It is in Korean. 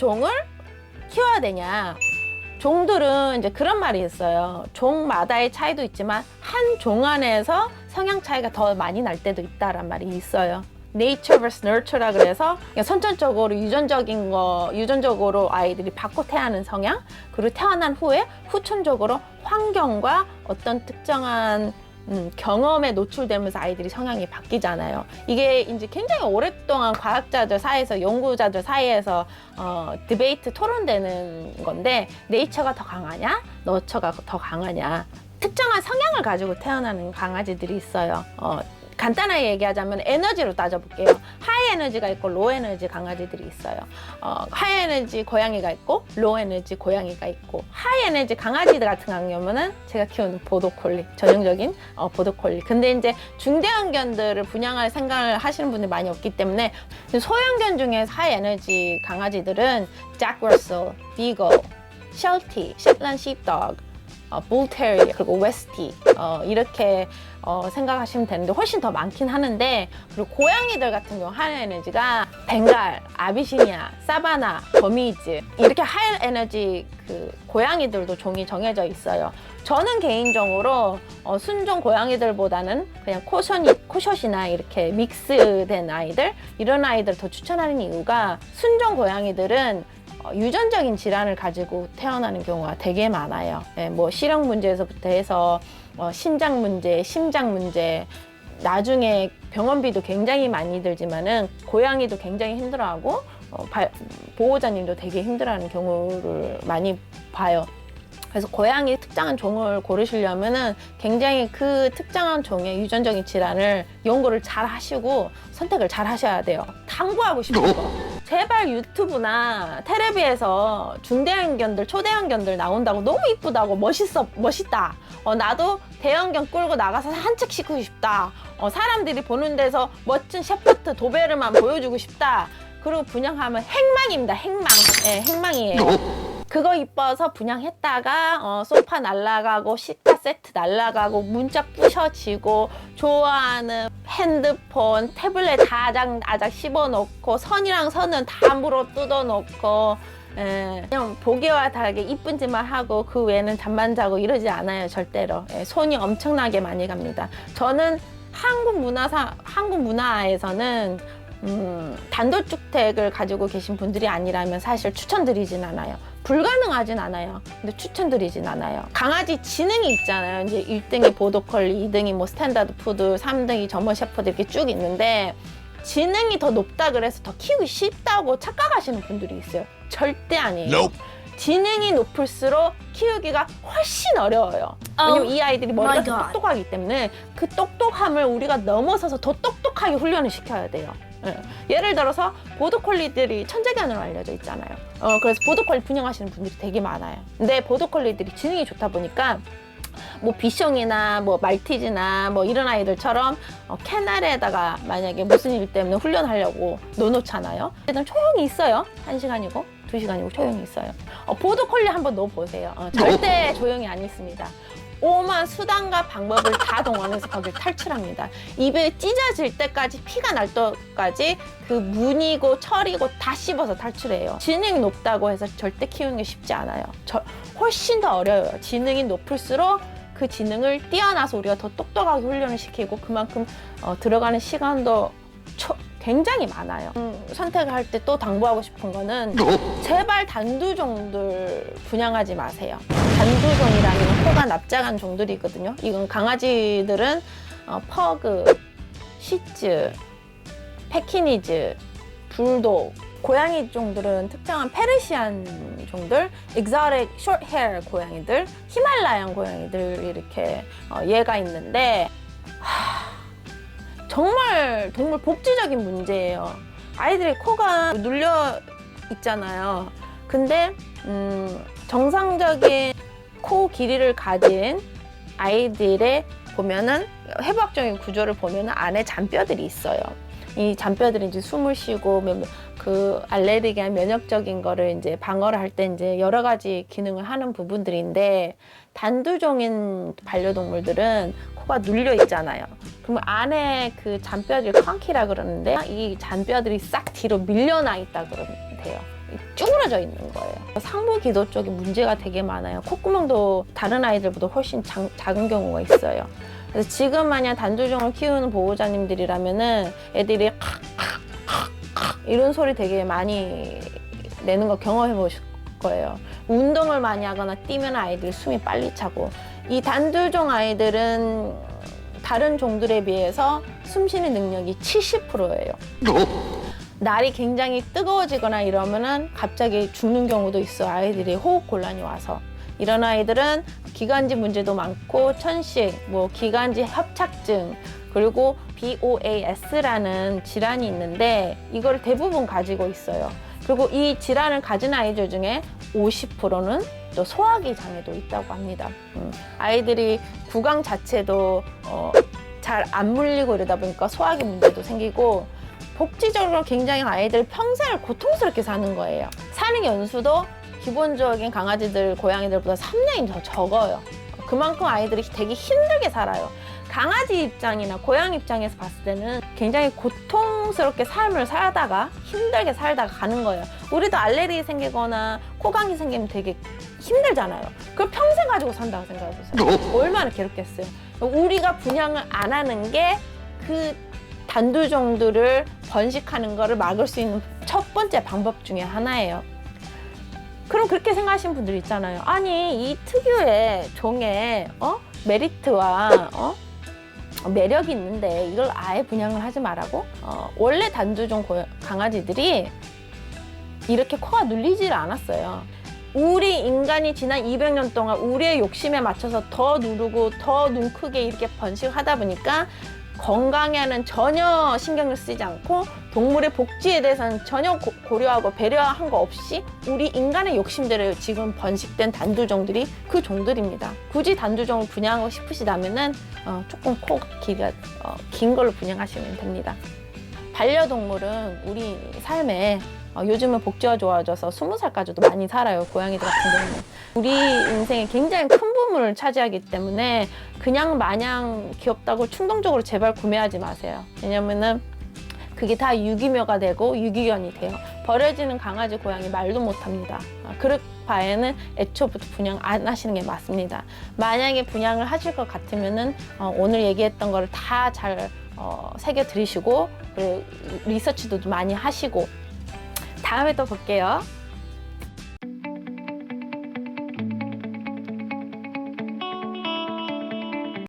종을 키워야 되냐? 종들은 이제 그런 말이 있어요. 종마다의 차이도 있지만 한 종 안에서 성향 차이가 더 많이 날 때도 있다란 말이 있어요. nature vs nurture라 그래서 선천적으로 유전적인 거 유전적으로 아이들이 받고 태어나는 성향 그리고 태어난 후에 후천적으로 환경과 어떤 특정한 음, 경험에 노출되면서 아이들이 성향이 바뀌잖아요. 이게 이제 굉장히 오랫동안 과학자들 사이에서 연구자들 사이에서 어, 디베이트 토론되는 건데 네이처가 더 강하냐, 너처가 더 강하냐. 특정한 성향을 가지고 태어나는 강아지들이 있어요. 어, 간단하게 얘기하자면 에너지로 따져볼게요. 에너지가 있고 로우 에너지 강아지들이 있어요. 어, 하이 에너지 고양이가 있고 로우 에너지 고양이가 있고 하이 에너지 강아지들 같은 경우는 제가 키우는 보도콜리 전형적인 어, 보도콜리. 근데 이제 중대형견들을 분양할 생각을 하시는 분들이 많이 없기 때문에 소형견 중에 하이 에너지 강아지들은 잭 러셀, 비거, 셜티, 셰틀란 씹덕, 어, 불테리어 그리고 웨스티 어, 이렇게 어, 생각하시면 되는데 훨씬 더 많긴 하는데 그리고 고양이들 같은 경우 하이 에너지가 벵갈, 아비시니아, 사바나, 버미즈 이렇게 하이 에너지 그 고양이들도 종이 정해져 있어요. 저는 개인적으로 어, 순종 고양이들보다는 그냥 코션이, 코숏이나 이렇게 믹스된 아이들 이런 아이들 더 추천하는 이유가 순종 고양이들은 어, 유전적인 질환을 가지고 태어나는 경우가 되게 많아요. 예, 뭐 실형 문제에서부터 해서 어, 신장 문제, 심장 문제, 나중에 병원비도 굉장히 많이 들지만은 고양이도 굉장히 힘들어하고 어, 발- 보호자님도 되게 힘들어하는 경우를 많이 봐요. 그래서 고양이 특정한 종을 고르시려면은 굉장히 그 특정한 종의 유전적인 질환을 연구를 잘 하시고 선택을 잘 하셔야 돼요. 당부하고 싶은 거. 제발 유튜브나 텔레비에서 중대형견들, 초대형견들 나온다고 너무 이쁘다고 멋있어, 멋있다. 어, 나도 대형견 끌고 나가서 산책 시키고 싶다. 어, 사람들이 보는 데서 멋진 셰퍼트 도베르만 보여주고 싶다. 그리고 분양하면 행망입니다. 행망. 예, 행망이에요. 그거 이뻐서 분양했다가 어, 소파 날라가고 식사 세트 날라가고 문짝 부셔지고 좋아하는 핸드폰 태블릿 다작 아작 씹어놓고 선이랑 선은 다 물어 뜯어놓고 예, 그냥 보기와 다르게 이쁜 짓만 하고 그 외에는 잠만 자고 이러지 않아요 절대로 예, 손이 엄청나게 많이 갑니다 저는 한국 문화사 한국 문화에서는 음, 단독주택을 가지고 계신 분들이 아니라면 사실 추천드리진 않아요. 불가능하진 않아요. 근데 추천드리진 않아요. 강아지 지능이 있잖아요. 이제 1등이 보도컬리, 2등이 뭐 스탠다드 푸드, 3등이 저머 셰퍼드 이렇게 쭉 있는데 지능이 더 높다 그래서 더 키우기 쉽다고 착각하시는 분들이 있어요. 절대 아니에요. Nope. 지능이 높을수록 키우기가 훨씬 어려워요. 왜냐면 이 아이들이 머리가 God. 똑똑하기 때문에 그 똑똑함을 우리가 넘어서서 더 똑똑하게 훈련을 시켜야 돼요. 예. 예를 들어서 보도콜리들이 천재견으로 알려져 있잖아요. 어, 그래서 보도콜리 분양하시는 분들이 되게 많아요. 근데 보도콜리들이 지능이 좋다 보니까 뭐 비숑이나 뭐 말티즈나 뭐 이런 아이들처럼 어, 캐날에다가 만약에 무슨 일 때문에 훈련하려고 넣어놓잖아요. 일단 조용히 있어요. 한 시간이고 두 시간이고 조용히 있어요. 어, 보도콜리 한번 넣어보세요. 어, 절대 조용히 안 있습니다. 오만 수단과 방법을 다 동원해서 거기를 탈출합니다. 입에 찢어질 때까지 피가 날 때까지 그 문이고 철이고 다 씹어서 탈출해요. 지능이 높다고 해서 절대 키우는 게 쉽지 않아요. 저, 훨씬 더 어려워요. 지능이 높을수록 그 지능을 뛰어나서 우리가 더 똑똑하게 훈련을 시키고 그만큼 어, 들어가는 시간도 초- 굉장히 많아요. 음, 선택을 할때 또 당부하고 싶은 거는 제발 단두종들 분양하지 마세요. 단두종이라는 코가 납작한 종들이 있거든요. 이건 강아지들은 어, 퍼그, 시츠, 패키니즈, 불독, 고양이 종들은 특정한 페르시안 종들, 익사릭 숏 헤어 고양이들, 히말라얀 고양이들 이렇게 어, 얘가 있는데 하, 정말 동물 복지적인 문제예요. 아이들의 코가 눌려 있잖아요. 근데 음, 정상적인 코 길이를 가진 아이들의 보면은 해부학적인 구조를 보면은 안에 잔뼈들이 있어요. 이 잔뼈들이 이제 숨을 쉬고 면- 그 알레르기한 면역적인 거를 이제 방어를 할 때 이제 여러 가지 기능을 하는 부분들인데 단두종인 반려동물들은 코가 눌려 있잖아요. 그러면 안에 그 잔뼈들이 컨키라 그러는데 이 잔뼈들이 싹 뒤로 밀려나 있다 그러면 돼요. 쭈그러져 있는 거예요. 상부 기도 쪽에 문제가 되게 많아요. 콧구멍도 다른 아이들보다 훨씬 장- 작은 경우가 있어요. 그래서 지금 만약 단두종을 키우는 보호자님들이라면은 애들이 이런 소리 되게 많이 내는 거 경험해 보실 거예요. 운동을 많이 하거나 뛰면 아이들 숨이 빨리 차고 이 단두종 아이들은 다른 종들에 비해서 숨 쉬는 능력이 70%예요. 날이 굉장히 뜨거워지거나 이러면은 갑자기 죽는 경우도 있어 아이들이 호흡 곤란이 와서 이런 아이들은 기관지 문제도 많고 천식, 뭐 기관지 협착증 그리고 BOAS라는 질환이 있는데 이걸 대부분 가지고 있어요. 그리고 이 질환을 가진 아이들 중에 50%는 또 소화기 장애도 있다고 합니다. 음, 아이들이 구강 자체도 어, 잘 안 물리고 이러다 보니까 소화기 문제도 생기고 복지적으로 굉장히 아이들 평생을 고통스럽게 사는 거예요. 사는 연수도 기본적인 강아지들, 고양이들보다 3년이 더 적어요. 그만큼 아이들이 되게 힘들게 살아요. 강아지 입장이나 고양이 입장에서 봤을 때는 굉장히 고통스럽게 삶을 살다가 힘들게 살다가 가는 거예요. 우리도 알레르기 생기거나 코감기 생기면 되게 힘들잖아요. 그걸 평생 가지고 산다고 생각해보세요. 얼마나 괴롭겠어요. 우리가 분양을 안 하는 게 그 단두종들을 번식하는 거를 막을 수 있는 첫 번째 방법 중에 하나예요. 그럼 그렇게 생각하시는 분들 있잖아요. 아니 이 특유의 종의 어? 메리트와 어? 매력이 있는데 이걸 아예 분양을 하지 말라고? 어, 원래 단두종 고- 강아지들이 이렇게 코가 눌리질 않았어요. 우리 인간이 지난 200년 동안 우리의 욕심에 맞춰서 더 누르고 더 눈 크게 이렇게 번식하다 보니까 건강에는 전혀 신경을 쓰지 않고 동물의 복지에 대해서는 전혀 고- 고려하고 배려한 거 없이 우리 인간의 욕심대로 지금 번식된 단두종들이 그 종들입니다. 굳이 단두종을 분양하고 싶으시다면은 어, 조금 코 길이가 어, 긴 걸로 분양하시면 됩니다. 반려동물은 우리 삶에 어, 요즘은 복지가 좋아져서 스무 살까지도 많이 살아요. 고양이들 같은 경우는. 우리 인생에 굉장히 큰 부분을 차지하기 때문에 그냥 마냥 귀엽다고 충동적으로 제발 구매하지 마세요. 왜냐면은 그게 다 유기묘가 되고 유기견이 돼요. 버려지는 강아지, 고양이 말도 못합니다. 아, 그럴 바에는 애초부터 분양 안 하시는 게 맞습니다. 만약에 분양을 하실 것 같으면은 어, 오늘 얘기했던 거를 다잘 어, 새겨 들으시고 그리고 리서치도 많이 하시고 다음에 또 볼게요.